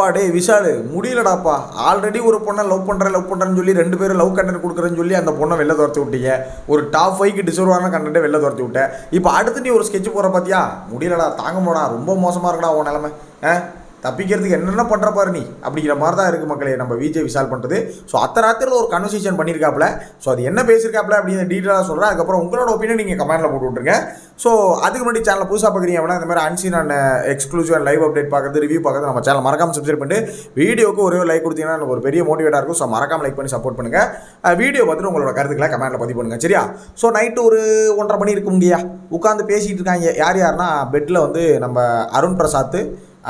பா விஷாலு முடியலடாப்பா. ஆல்ரெடி ஒரு பொண்ணை லவ் பண்ணுறேன் லவ் பண்ணுறேன்னு சொல்லி ரெண்டு பேரும் லவ் கண்டென்ட் கொடுக்குறேன்னு சொல்லி அந்த பொண்ணை வெளில துரத்தி விட்டீங்க. ஒரு டாப் ஃபைவ்க்கு டிசர்வான கண்டென்ட்டை வெளில துரத்தி விட்டேன். இப்போ அடுத்து நீ ஒரு ஸ்கெட்ச் போகிற பார்த்தியா முடியலடா தாங்க போடா ரொம்ப மோசமாக இருக்குடா உன் நிலமை. ஆ? தப்பிக்கிறதுக்கு என்னென்ன பண்ணுற பாரு நீ? அப்படிங்கிற மாதிரி தான் இருக்குது மக்களே நம்ம விஜய் விஷால் பண்ணுறது ஸோ அத்த ராத்திரியில் ஒரு கன்வர்சேஷன் பண்ணியிருக்காப்புல ஸோ அது என்ன பேசியிருக்காப்புல அப்படின்னு டீட்டெயிலாக சொல்கிறேன் அதுக்கப்புறம் உங்களோட ஒப்பீனியன் நீங்கள் கமெண்ட்டில் போட்டு விட்ருங்க ஸோ அதுக்கு முன்னாடி சேனல் புதுசாக பார்க்குறீங்க அப்படின்னா இந்த மாதிரி unseen and exclusive and live update பார்க்குறது ரிவ்யூ பார்க்குறது நம்ம சேனல் மறக்காமல் சப்ஸ்கிரைப் பண்ணிட்டு வீடியோக்கு ஒரே ஒரு லைக் கொடுத்தீங்கன்னா எனக்கு ஒரு பெரிய மோட்டிவேட்டாக இருக்கும். ஸோ மறக்காம லைக் பண்ணி சப்போர்ட் பண்ணுங்கள் வீடியோ பார்த்துட்டு உங்களோட கருத்துக்களை கமெண்ட்டில் பதிவு பண்ணுங்கள் சரியா? ஸோ நைட்டு ஒரு ஒன்றரை மணி இருக்கும் இல்லையா உட்காந்து பேசிகிட்டு இருக்காங்க. யார் யாருன்னா பெட்டில் வந்து நம்ம அருண் பிரசாத்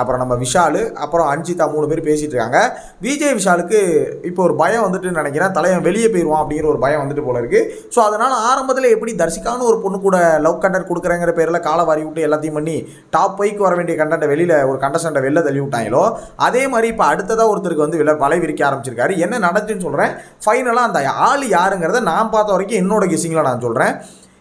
அப்புறம் நம்ம விஷாலு அப்புறம் அஞ்சிதா மூணு பேர் பேசிகிட்டு இருக்காங்க. விஜய் விஷாலுக்கு இப்போ ஒரு பயம் வந்துட்டு நினைக்கிறேன். தலைவன் வெளியே போயிடுவான் அப்படிங்கிற ஒரு பயம் வந்துட்டு போல இருக்குது ஸோ அதனால் ஆரம்பத்தில் எப்படி தர்சிக்கான ஒரு பொண்ணு கூட லவ் கண்டென்ட் கொடுக்குறேங்கிற பேரில் காலை வாரி விட்டு எல்லாத்தையும் பண்ணி டாப் பைக்கு வர வேண்டிய கண்டென்ட்டை வெளியில் ஒரு கண்டஸ்டண்ட்டை வெளில தள்ளி விட்டாங்களோ அதே மாதிரி இப்போ அடுத்ததாக ஒருத்தருக்கு வந்து வில வலை விரிக்க ஆரம்பிச்சிருக்காரு. என்ன நடந்துச்சுன்னு சொல்கிறேன் ஃபைனலாக அந்த ஆள் யாருங்கிறத நான் பார்த்த வரைக்கும் என்னோட கெஸிங்கில் நான் சொல்கிறேன்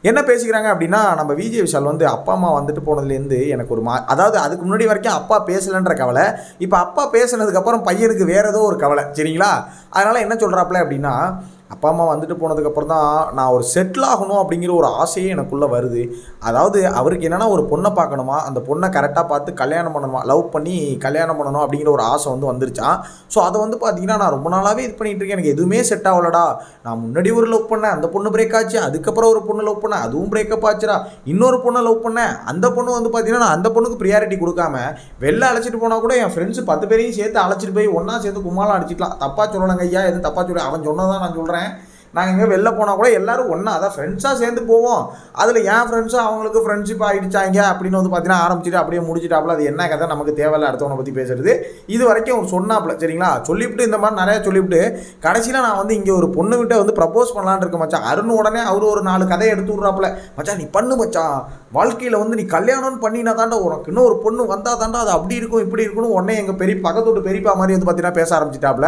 என்ன பேசிக்கிறாங்க அப்படின்னா நம்ம விஜய் விஷால் வந்து அப்பா அம்மா வந்துட்டு போனதுலேருந்து எனக்கு ஒரு மா அதாவது அதுக்கு முன்னாடி வரைக்கும் அப்பா பேசலைன்ற கவலை இப்போ அப்பா பேசுனதுக்கப்புறம் பையனுக்கு வேறு ஏதோ ஒரு கவலை சரிங்களா? அதனால் என்ன சொல்கிறாப்புல அப்படின்னா அப்பா அம்மா வந்துட்டு போனதுக்கப்புறம் தான் நான் ஒரு செட்டில் ஆகணும் அப்படிங்கிற ஒரு ஆசையே எனக்குள்ளே வருது. அதாவது அவருக்கு என்னென்னா ஒரு பொண்ணை பார்க்கணுமா? அந்த பொண்ணை கரெக்டாக பார்த்து கல்யாணம் பண்ணணுமா? லவ் பண்ணி கல்யாணம் பண்ணணும் அப்படிங்கிற ஒரு ஆசை வந்து வந்துருச்சான் ஸோ அதை வந்து பார்த்தீங்கன்னா நான் ரொம்ப நாளாகவே இது பண்ணிகிட்டு இருக்கேன். எனக்கு எதுவுமே செட் ஆகலடா. நான் முன்னாடி ஒரு லவ் பண்ணேன் அந்த பொண்ணு பிரேக் ஆச்சு. அதுக்கப்புறம் ஒரு பொண்ணு லவ் பண்ணேன் அதுவும் பிரேக்கப் ஆச்சுடா. இன்னொரு பொண்ணை லவ் பண்ணேன். அந்த பொண்ணு வந்து பார்த்தீங்கன்னா நான் அந்த பொண்ணுக்கு ப்ரியாரிட்டி கொடுக்காம வெளில அழைச்சிட்டு போனால் கூட என் ஃப்ரெண்ட்ஸ் பத்து பேரையும் சேர்த்து அழைச்சிட்டு போய் ஒன்றா சேர்த்து கும்மாலாம் அடிச்சிக்கலாம். தப்பாக சொல்லலைங்க ஐயா எதுவும் தப்பா சொல்லி அவன் சொன்னதான் நான் சொல்கிறேன் நாங்கள் எங்கே வெளில போனால் கூட எல்லாரும் ஒன்றா அதான் ஃப்ரெண்ட்ஸாக சேர்ந்து போவோம். அதில் என் ஃப்ரெண்ட்ஸும் அவங்களுக்கு ஃப்ரெண்ட்ஷிப் ஆகிடுச்சாங்க அப்படின்னு வந்து பார்த்தீங்கன்னா ஆரம்பிச்சுட்டு அப்படியே முடிச்சிட்டாப்புல. அது என்ன கதை? நமக்கு தேவையில்ல அடுத்தவனை பற்றி பேசுறது. இது வரைக்கும் அவர் சொன்னாப்புல சரிங்களா? சொல்லிவிட்டு இந்த மாதிரி நிறையா சொல்லிவிட்டு கடைசியில் நான் வந்து இங்கே ஒரு பொண்ணு விட்ட வந்து ப்ரப்போஸ் பண்ணலான்னு இருக்க மச்சான். அருண் உடனே அவர் ஒரு நாலு கதையை எடுத்து விட்றாப்புல. மச்சான் நீ பண்ணு மச்சான். வாழ்க்கையில் வந்து நீ கல்யாணம்னு பண்ணினா தாண்டா உனக்கு. இன்னும் ஒரு பொண்ணு வந்தால் தாண்டா அது அப்படி இருக்கும் இப்படி இருக்கும்னு உடனே எங்கள் பெரிய பக்கத்து வீட்டு பெரியப்பா மாதிரி வந்து பார்த்தீங்கன்னா பேச ஆரம்பிச்சிட்டாப்ல.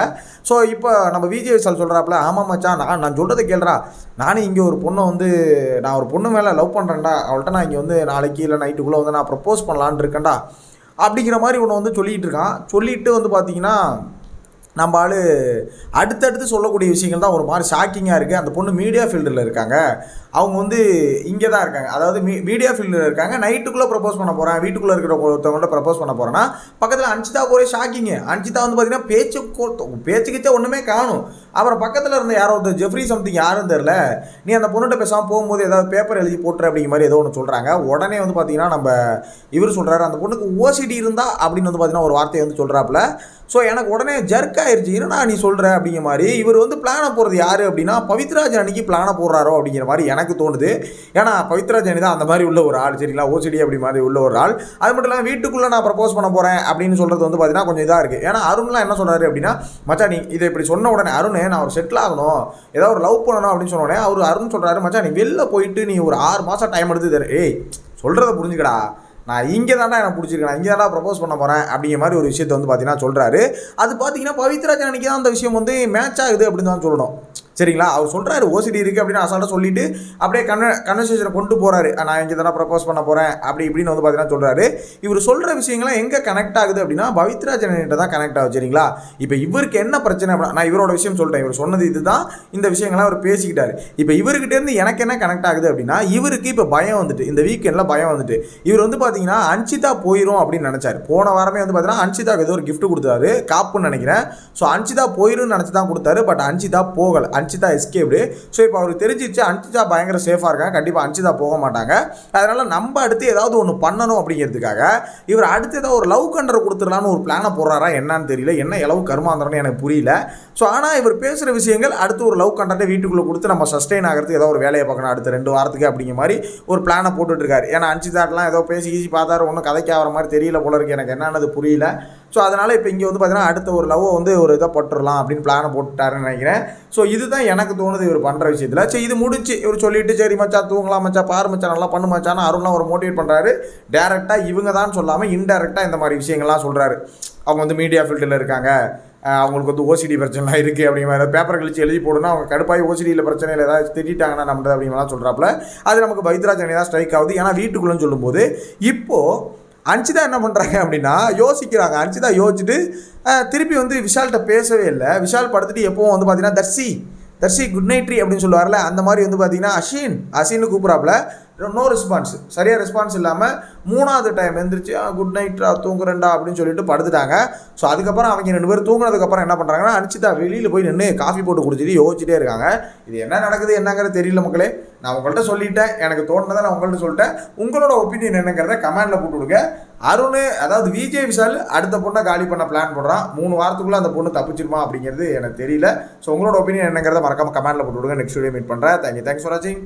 ஸோ இப்போ நம்ம விஜய் விசால் சொல்கிறாப்ல ஆமாம் மச்சான் நான் நான் சொல்கிறத கேள்றா நானும் இங்கே ஒரு பொண்ணை வந்து நான் ஒரு பொண்ணு மேலே லவ் பண்ணுறேன்டா அவள்கிட்ட நான் இங்கே வந்து நாளைக்கு இல்லை நைட்டுக்குள்ளே வந்து நான் ப்ரப்போஸ் பண்ணலான்னு இருக்கேன்டா. அப்படிங்கிற மாதிரி ஒன்று வந்து சொல்லிகிட்டு இருக்கான். சொல்லிட்டு வந்து பார்த்தீங்கன்னா நம்ம ஆள் அடுத்தடுத்து சொல்லக்கூடிய விஷயங்கள் தான் ஒரு மாதிரி ஷாக்கிங்காக இருக்குது அந்த பொண்ணு மீடியா ஃபீல்டில் இருக்காங்க. அவங்க வந்து இங்கே தான் இருக்காங்க. அதாவது மீ மீடியா ஃபீல்டில் இருக்காங்க. நைட்டுக்குள்ளே ப்ரப்போஸ் பண்ண போகிறேன் வீட்டுக்குள்ளே இருக்கிற ஒருத்தவங்கள்ட்ட ப்ரப்போஸ் பண்ண போகிறேன்னா பக்கத்தில் அன்சிதா ஒரே ஷாக்கிங்கு அன்சிதா வந்து பார்த்தீங்கன்னா பேச்சு கோ- பேச்சுக்கிச்சே ஒன்றுமே காணும். அப்புறம் பக்கத்தில் இருந்த யாரோ ஒருத்தர் ஜெஃப்ரி சம்திங் யாரும் தெரில நீ அந்த பொண்ணுகிட்ட பேசாமல் போகும்போது ஏதாவது பேப்பர் எழுதி போட்டுரு அப்படிங்கிற மாதிரி ஏதோ ஒன்று சொல்கிறாங்க உடனே வந்து பார்த்தீங்கன்னா நம்ம இவர் சொல்கிறாரு அந்த பொண்ணுக்கு ஓசிடி இருந்தா அப்படின்னு வந்து பார்த்தீங்கன்னா ஒரு வார்த்தையை வந்து சொல்கிறாப்புல ஸோ எனக்கு உடனே ஜர்க் ஆயிடுச்சு என்னடா நீ சொல்கிற அப்படிங்கிற மாதிரி இவர் வந்து பிளானை போடுறது யார் அப்படின்னா பவித்ராஜ் அன்னைக்கு பிளானை போடுறாரோ அப்படிங்கிற மாதிரி எனக்கு எனக்கு தோணுது. ஏன்னா பவித்ரா அணி தான் அந்த மாதிரி உள்ள ஒரு ஆள் சரிங்களா? ஓசிடி அப்படி மாதிரி உள்ள ஒரு ஆள். அது மட்டும் இல்லாமல் வீட்டுக்குள்ளே நான் ப்ரப்போஸ் பண்ண போகிறேன் அப்படின்னு சொல்கிறது வந்து பார்த்தீங்கன்னா கொஞ்சம் இதாக இருக்குது ஏன்னா அருண்லாம் என்ன சொல்கிறாரு அப்படின்னா மச்சா நீ இதை இப்படி சொன்ன உடனே அருண் நான் ஒரு செட்டில் ஆகணும். ஏதாவது ஒரு லவ் பண்ணணும் அப்படின்னு சொன்ன உடனே அவர் அருண் சொல்கிறாரு மச்சா நீ வெளில போயிட்டு நீ ஒரு ஆறு மாதம் டைம் எடுத்து தரு. ஏய் சொல்கிறத புரிஞ்சுக்கடா. நான் இங்கே தாண்டா எனக்கு பிடிச்சிருக்கேன் இங்கே தாண்டா ப்ரப்போஸ் பண்ண போகிறேன் அப்படிங்கிற மாதிரி ஒரு விஷயத்தை வந்து பார்த்தீங்கன்னா சொல்கிறாரு அது பார்த்தீங்கன்னா பவித்ராஜ் அன்னைக்கு தான் அந்த விஷயம் வந்து மேட்ச் ஆகுது அப்படின்னு தான் சொல்லணும். சரிங்களா? அவர் சொல்கிறாரு ஓசிடி இருக்குது அப்படின்னு அசால்ட்டாக சொல்லிட்டு அப்படியே கன்வ கன்வர்சேஷனை கொண்டு போகிறாரு நான் இங்கே தானே ப்ரப்போஸ் பண்ண போகிறேன் அப்படி இப்படின்னு வந்து பார்த்தீங்கன்னா சொல்கிறாரு இவர் சொல்கிற விஷயங்கள்லாம் எங்கே கனெக்ட் ஆகுது அப்படின்னா பவித்ரா அண்ணன்கிட்ட தான் கனெக்ட் ஆகுது சரிங்களா? இப்போ இவருக்கு என்ன பிரச்சனை அப்படின்னா நான் இவரோட விஷயம் சொல்லிட்டேன். இவர் சொன்னது இதுதான். இந்த விஷயங்கள்லாம் அவர் பேசிக்கிட்டாரு. இப்போ இவர்கிட்டேருந்து எனக்கு என்ன கனெக்ட் ஆகுது அப்படின்னா இவருக்கு இப்போ பயம் வந்துட்டு இந்த வீக்கெண்டில் பயம் வந்துட்டு இவர் வந்து பார்த்தீங்கன்னா அன்சிதா போயிடும் அப்படின்னு நினச்சாரு. போன வாரமே வந்து பார்த்தீங்கன்னா அன்சிதாவுக்கு ஏதோ ஒரு கிஃப்ட் கொடுத்தாரு. காப்புன்னு நினைக்கிறேன். ஸோ அன்சிதா போயிரும்னு நினச்சி தான் கொடுத்தாரு. பட் அன்சிதா போகலை. அன்சிதா எஸ்கேப்டு ஸோ இப்போ அவருக்கு தெரிஞ்சிச்சு அன்சிதா பயங்கர சேஃபாக இருக்காங்க. கண்டிப்பாக அன்சிதா போக மாட்டாங்க. அதனால் நம்ம அடுத்து ஏதாவது ஒன்று பண்ணணும் அப்படிங்கிறதுக்காக இவர் அடுத்து ஏதாவது ஒரு லவ் கண்டர் கொடுத்துடலான்னு ஒரு பிளானை போடுறாரா என்னன்னு தெரியல. என்ன இளவு கருமாந்திரம்னு எனக்கு புரியல. ஸோ ஆனால் இவர் பேசுகிற விஷயங்கள் அடுத்து ஒரு லவ் கண்டரை வீட்டுக்குள்ளே கொடுத்து நம்ம சஸ்டெயின் ஆகிறதுக்கு ஏதோ ஒரு வேலையை பார்க்கணும் அடுத்த ரெண்டு வாரத்துக்கு அப்படிங்கிற மாதிரி ஒரு பிளானை போட்டுட்ருக்காரு ஏன்னா அன்சிதாட்லாம் ஏதோ பேசி ஈஸி பார்த்தாரு ஒன்றும் கதைக்கு ஆகிற மாதிரி தெரியல போல இருக்கு. எனக்கு என்னன்னது புரியல. ஸோ அதனால் இப்போ இங்கே வந்து பார்த்தீங்கன்னா அடுத்த ஒரு லவ்வை வந்து ஒரு இதை போட்டுடலாம் அப்படின்னு பிளானை போட்டுட்டாருன்னு நினைக்கிறேன். ஸோ இதுதான் எனக்கு தோணுது இவர் பண்ணுற விஷயத்தில். சரி இது முடிச்சு இவர் சொல்லிட்டு சரி மச்சா தூங்கலாம் மச்சா பாரு மச்சான் நல்லா பண்ணு மச்சான் அருண்லாம் ஒரு மோட்டிவேட் பண்ணுறாரு டேரெக்டாக இவங்க தான் சொல்லாமல் இன்டெரக்டாக இந்த மாதிரி விஷயங்கள்லாம் சொல்கிறாரு அவங்க வந்து மீடியா ஃபீல்டில் இருக்காங்க. அவங்களுக்கு வந்து ஓசிடி பிரச்சனைலாம் இருக்குது அப்படிங்கிற மாதிரி. பேப்பர் கழிச்சு எழுதி போடணும் அவங்க கடுப்பாய் ஓசிடியில் பிரச்சனையில் ஏதாவது திட்டாங்கன்னா நம்மளது அப்படிங்கலாம் சொல்கிறாப்புல அது நமக்கு பைத்ராஜ் தான் ஸ்ட்ரைக் ஆகுது. ஏன்னா வீட்டுக்குள்ளேன்னு சொல்லும்போது இப்போது அன்சிதா என்ன பண்ணுறாங்க அப்படின்னா யோசிக்கிறாங்க. அன்சிதா யோசிச்சுட்டு திருப்பி வந்து விஷால்கிட்ட பேசவே இல்லை. விஷால் படுத்துட்டு எப்போவும் வந்து பார்த்தீங்கன்னா தர்சி தர்சி குட் நைட் ட்ரீ அப்படின்னு சொல்லுவார்ல அந்த மாதிரி வந்து பார்த்தீங்கன்னா அஷின் அஷின்னு கூப்பிட்றாப்புல நோ ரெஸ்பான்ஸ் சரியாக ரெஸ்பான்ஸ் இல்லாமல் மூணாவது டைம் எந்திரிச்சு குட் நைட்ரா தூங்குறேன்டா அப்படின்னு சொல்லிட்டு படுத்துட்டாங்க. ஸோ அதுக்கப்புறம் அவங்க ரெண்டு பேரும் தூங்குனதுக்கப்புறம் என்ன பண்ணுறாங்கன்னா அனிச்சிதா வெளியில் போய் நின்று காஃபி போட்டு குடிச்சிட்டு யோசிச்சிட்டே இருக்காங்க. இது என்ன நடக்குது என்னங்கிறது தெரியல மக்களே. நான் உங்கள்கிட்ட சொல்லிட்டேன். எனக்கு தோணுனதை நான் உங்கள்கிட்ட சொல்லிட்டேன். உங்களோட ஒப்பீனியன் என்னங்கிறத கமெண்டில் போட்டு விடுங்க. அருண் அதாவது விஜய் விஷால் அடுத்த பொண்ணை காலி பண்ண பிளான் போடுறான். மூணு வாரத்துக்குள்ளே அந்த பொண்ணு தப்பிச்சிருமா அப்படிங்கிறது எனக்கு தெரியல. ஸோ உங்களோட ஒப்பீனியன் என்னங்கிறத மறக்காம கமெண்டில் போட்டு விடுங்க. நெக்ஸ்ட் வீடியோ மீட் பண்ணுறேன் தேங்க்யூ தேங்க்ஸ் ஃபார் வாட்சிங்